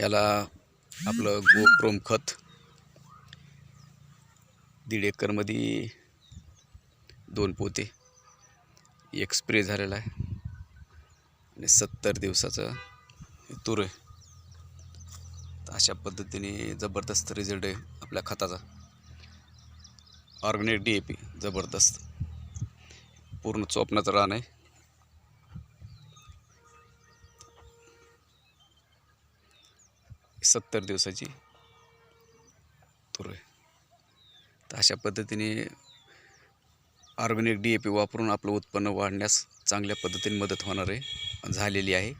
याला आपलं गोप्रोम खत दीड एकरमध्ये दोन पोते एक स्प्रे झालेला आहे आणि सत्तर दिवसाचा हे तूर आहे. तर अशा पद्धतीने जबरदस्त रिझल्ट आहे आपल्या खताचा. ऑर्गॅनिक डी ए पी जबरदस्त. पूर्ण चोपणाचं रान आहे. सत्तर दिवसाची तुर आहे. तर अशा पद्धतीने ऑर्गॅनिक डी ए पी वापरून आपलं उत्पन्न वाढण्यास चांगल्या पद्धतीने मदत होणार आहे. झालेली आहे.